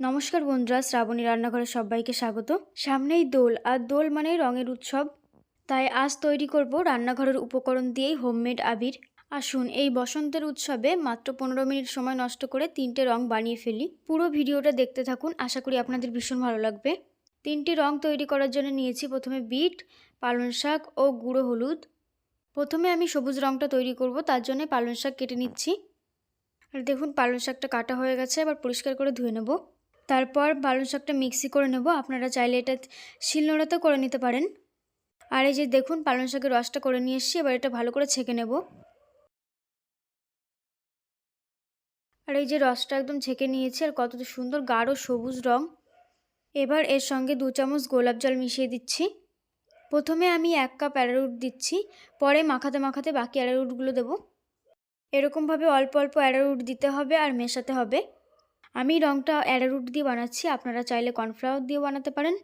নমস্কার বন্ধুরা, শ্রাবণী রান্নাঘরে সবাইকে স্বাগত। সামনেই দোল, আর দোল মানে রঙের উৎসব। তাই আজ তৈরি করব রান্নাঘরের উপকরণ দিয়েই হোমমেড আবির। আসুন, এই বসন্তের উৎসবে মাত্র পনেরো মিনিট সময় নষ্ট করে তিনটে রং বানিয়ে ফেলি। পুরো ভিডিওটা দেখতে থাকুন, আশা করি আপনাদের ভীষণ ভালো লাগবে। তিনটি রং তৈরি করার জন্য নিয়েছি প্রথমে বিট, পালং শাক ও গুঁড়ো হলুদ। প্রথমে আমি সবুজ রংটা তৈরি করব, তার জন্য পালং শাক কেটে নিচ্ছি। আর দেখুন, পালং শাকটা কাটা হয়ে গেছে, এবার পরিষ্কার করে ধুয়ে নেব। তারপর পালং শাকটা মিক্সি করে নেব। আপনারা চাইলে এটা শিলনোড়াতেও করে নিতে পারেন। আর এই যে দেখুন, পালং শাকের রসটা করে নিয়ে এসেছি, এবার এটা ভালো করে ছেঁকে নেব। আর এই যে রসটা একদম ছেঁকে নিয়েছি, আর কত সুন্দর গাঢ় সবুজ রং। এবার এর সঙ্গে দু চামচ গোলাপ জল মিশিয়ে দিচ্ছি। প্রথমে আমি এক কাপ অ্যারারুট দিচ্ছি, পরে মাখাতে মাখাতে বাকি অ্যারারুটগুলো দেবো। এরকমভাবে অল্প অল্প অ্যারারুট দিতে হবে আর মেশাতে হবে। আমি রঙটা অ্যারারুট দিয়ে বানাচ্ছি, আপনারা চাইলে কর্নফ্লাওয়ার দিয়েও বানাতে পারেন।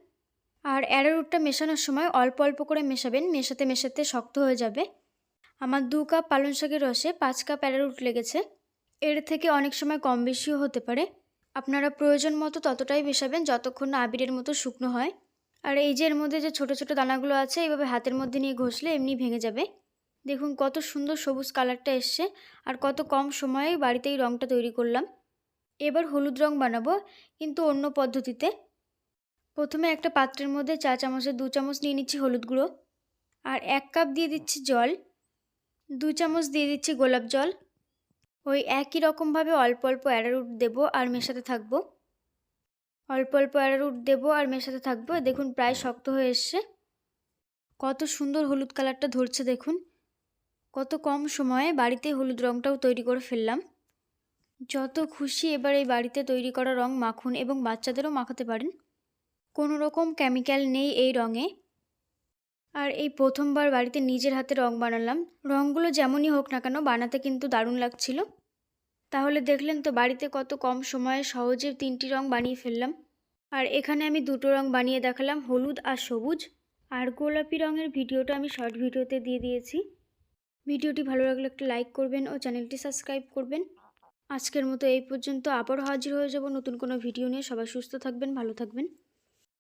আর অ্যারারুটটা মেশানোর সময় অল্প অল্প করে মেশাবেন, মেশাতে মেশাতে শক্ত হয়ে যাবে। আমার দু কাপ পালং শাকের রসে পাঁচ কাপ অ্যারারুট লেগেছে। এর থেকে অনেক সময় কম বেশিও হতে পারে। আপনারা প্রয়োজন মতো ততটাই মেশাবেন যতক্ষণ না আবিরের মতো শুকনো হয়। আর এই যে এর মধ্যে যে ছোটো ছোটো দানাগুলো আছে এইভাবে হাতের মধ্যে নিয়ে ঘষলে এমনি ভেঙে যাবে। দেখুন কত সুন্দর সবুজ কালারটা এসছে। আর কত কম সময়ে বাড়িতেই রঙটা তৈরি করলাম। এবার হলুদ রং বানাবো, কিন্তু অন্য পদ্ধতিতে। প্রথমে একটা পাত্রের মধ্যে চা চামচের দু চামচ নিয়ে নিচ্ছি হলুদ গুঁড়ো, আর এক কাপ দিয়ে দিচ্ছি জল, দু চামচ দিয়ে দিচ্ছি গোলাপ জল। ওই একই রকমভাবে অল্প অল্প অ্যারারুট দেবো আর মেশাতে থাকব। অল্প অল্প অ্যারারুট দেবো আর মেশাতে থাকব দেখুন প্রায় শক্ত হয়ে এসছে। কত সুন্দর হলুদ কালারটা ধরছে দেখুন। কত কম সময়ে বাড়িতে হলুদ রঙটাও তৈরি করে ফেললাম। যত খুশি এবার এই বাড়িতে তৈরি করা রং মাখুন এবং বাচ্চাদেরও মাখাতে পারেন। কোনো রকম কেমিক্যাল নেই এই রঙে। আর এই প্রথমবার বাড়িতে নিজের হাতে রং বানালাম। রঙগুলো যেমনই হোক না কেন বানাতে কিন্তু দারুণ লাগছিল। তাহলে দেখলেন তো বাড়িতে কত কম সময়ে সহজে তিনটি রং বানিয়ে ফেললাম। আর এখানে আমি দুটো রং বানিয়ে দেখালাম, হলুদ আর সবুজ। আর গোলাপি রঙের ভিডিওটা আমি শর্ট ভিডিওতে দিয়ে দিয়েছি। ভিডিওটি ভালো লাগলে একটা লাইক করবেন ও চ্যানেলটি সাবস্ক্রাইব করবেন। আজকের মতো এই পর্যন্ত আবার হাজির হয়ে যাব নতুন কোনো ভিডিও নিয়ে। সবাই সুস্থ থাকবেন, ভালো থাকবেন।